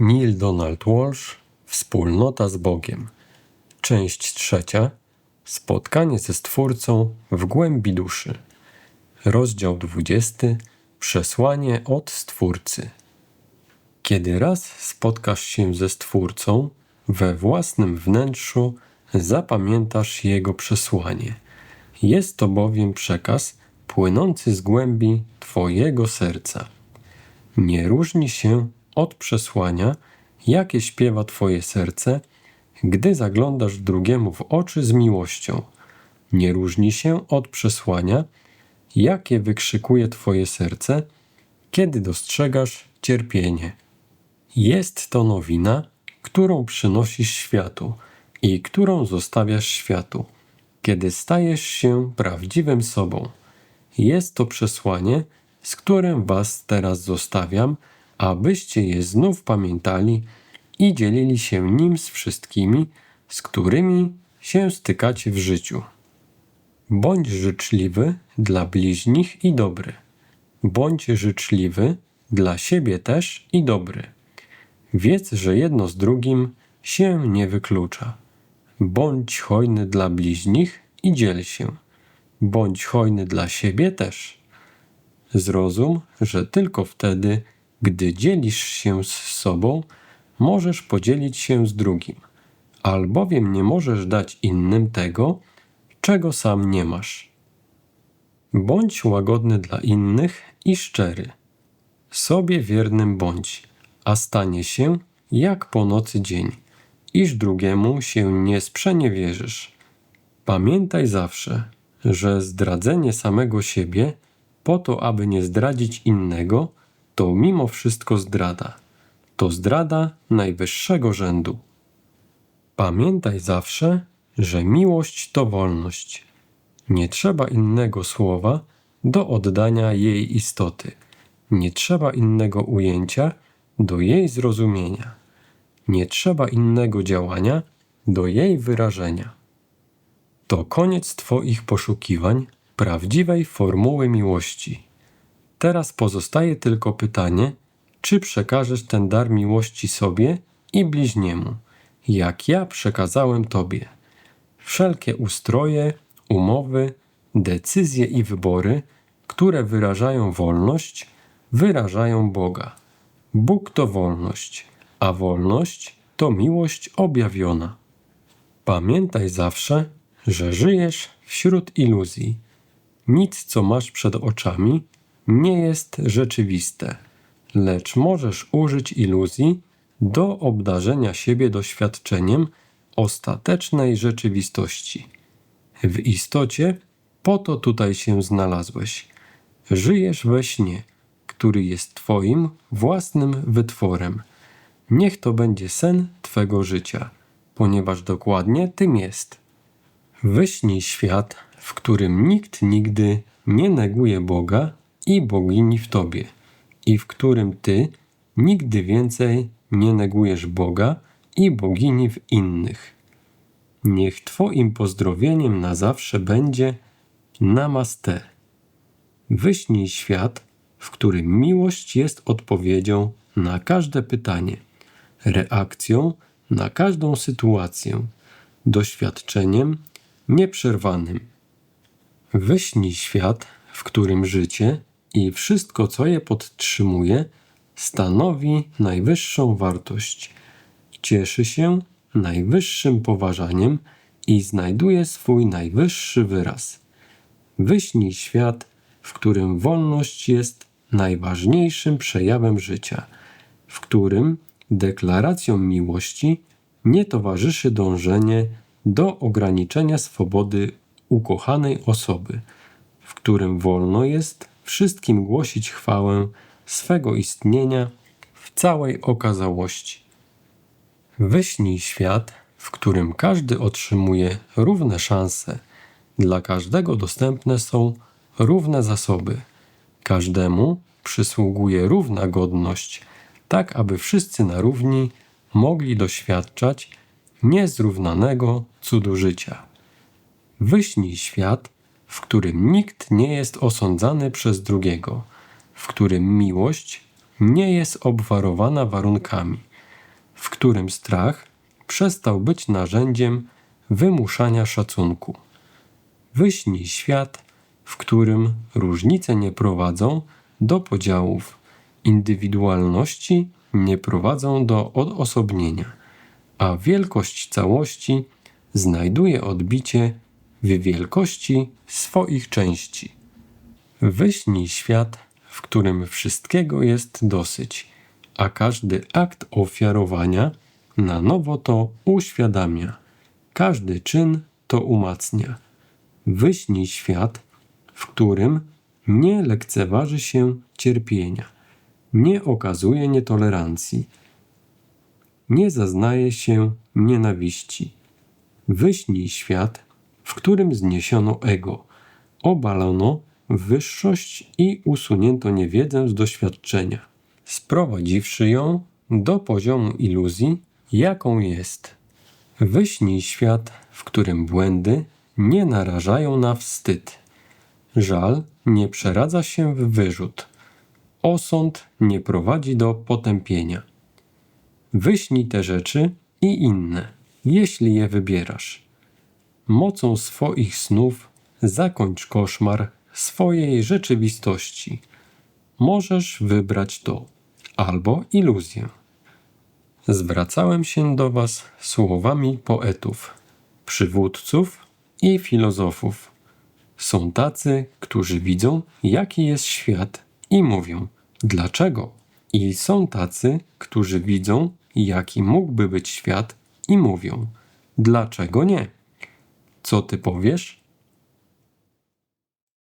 Neil Donald Walsh Wspólnota z Bogiem. Część trzecia. Spotkanie ze Stwórcą w głębi duszy. Rozdział dwudziesty. Przesłanie od Stwórcy. Kiedy raz spotkasz się ze Stwórcą, we własnym wnętrzu zapamiętasz Jego przesłanie. Jest to bowiem przekaz płynący z głębi Twojego serca. Nie różni się od przesłania, jakie śpiewa Twoje serce, gdy zaglądasz drugiemu w oczy z miłością. Nie różni się od przesłania, jakie wykrzykuje Twoje serce, kiedy dostrzegasz cierpienie. Jest to nowina, którą przynosisz światu i którą zostawiasz światu, kiedy stajesz się prawdziwym sobą. Jest to przesłanie, z którym Was teraz zostawiam, abyście je znów pamiętali i dzielili się nim z wszystkimi, z którymi się stykacie w życiu. Bądź życzliwy dla bliźnich i dobry. Bądź życzliwy dla siebie też i dobry. Wiedz, że jedno z drugim się nie wyklucza. Bądź hojny dla bliźnich i dziel się. Bądź hojny dla siebie też. Zrozum, że tylko wtedy, gdy dzielisz się z sobą, możesz podzielić się z drugim, albowiem nie możesz dać innym tego, czego sam nie masz. Bądź łagodny dla innych i szczery. Sobie wiernym bądź, a stanie się jak po nocy dzień, iż drugiemu się nie sprzeniewierzysz. Pamiętaj zawsze, że zdradzenie samego siebie po to, aby nie zdradzić innego, to mimo wszystko zdrada. To zdrada najwyższego rzędu. Pamiętaj zawsze, że miłość to wolność. Nie trzeba innego słowa do oddania jej istoty. Nie trzeba innego ujęcia do jej zrozumienia. Nie trzeba innego działania do jej wyrażenia. To koniec Twoich poszukiwań prawdziwej formuły miłości. Teraz pozostaje tylko pytanie, czy przekażesz ten dar miłości sobie i bliźniemu, jak ja przekazałem Tobie. Wszelkie ustroje, umowy, decyzje i wybory, które wyrażają wolność, wyrażają Boga. Bóg to wolność, a wolność to miłość objawiona. Pamiętaj zawsze, że żyjesz wśród iluzji. Nic, co masz przed oczami, nie jest rzeczywiste, lecz możesz użyć iluzji do obdarzenia siebie doświadczeniem ostatecznej rzeczywistości. W istocie po to tutaj się znalazłeś. Żyjesz we śnie, który jest Twoim własnym wytworem. Niech to będzie sen Twego życia, ponieważ dokładnie tym jest. Wyśnij świat, w którym nikt nigdy nie neguje Boga i bogini w Tobie, i w którym Ty nigdy więcej nie negujesz Boga i bogini w innych. Niech Twoim pozdrowieniem na zawsze będzie Namaste. Wyśnij świat, w którym miłość jest odpowiedzią na każde pytanie, reakcją na każdą sytuację, doświadczeniem nieprzerwanym. Wyśnij świat, w którym życie i wszystko, co je podtrzymuje, stanowi najwyższą wartość, cieszy się najwyższym poważaniem i znajduje swój najwyższy wyraz. Wyśnij świat, w którym wolność jest najważniejszym przejawem życia, w którym deklaracją miłości nie towarzyszy dążenie do ograniczenia swobody ukochanej osoby, w którym wolno jest wszystkim głosić chwałę swego istnienia w całej okazałości. Wyśnij świat, w którym każdy otrzymuje równe szanse, dla każdego dostępne są równe zasoby, każdemu przysługuje równa godność, tak aby wszyscy na równi mogli doświadczać niezrównanego cudu życia. Wyśnij świat, w którym nikt nie jest osądzany przez drugiego, w którym miłość nie jest obwarowana warunkami, w którym strach przestał być narzędziem wymuszania szacunku. Wyśnij świat, w którym różnice nie prowadzą do podziałów, indywidualności nie prowadzą do odosobnienia, a wielkość całości znajduje odbicie w wielkości swoich części. Wyśnij świat, w którym wszystkiego jest dosyć, a każdy akt ofiarowania na nowo to uświadamia, każdy czyn to umacnia. Wyśnij świat, w którym nie lekceważy się cierpienia, nie okazuje nietolerancji, nie zaznaje się nienawiści. Wyśnij świat, w którym zniesiono ego, obalono wyższość i usunięto niewiedzę z doświadczenia, sprowadziwszy ją do poziomu iluzji, jaką jest. Wyśnij świat, w którym błędy nie narażają na wstyd. Żal nie przeradza się w wyrzut. Osąd nie prowadzi do potępienia. Wyśnij te rzeczy i inne, jeśli je wybierasz. Mocą swoich snów zakończ koszmar swojej rzeczywistości. Możesz wybrać to albo iluzję. Zwracałem się do Was słowami poetów, przywódców i filozofów. Są tacy, którzy widzą, jaki jest świat i mówią, dlaczego? I są tacy, którzy widzą, jaki mógłby być świat i mówią, dlaczego nie? Co ty powiesz?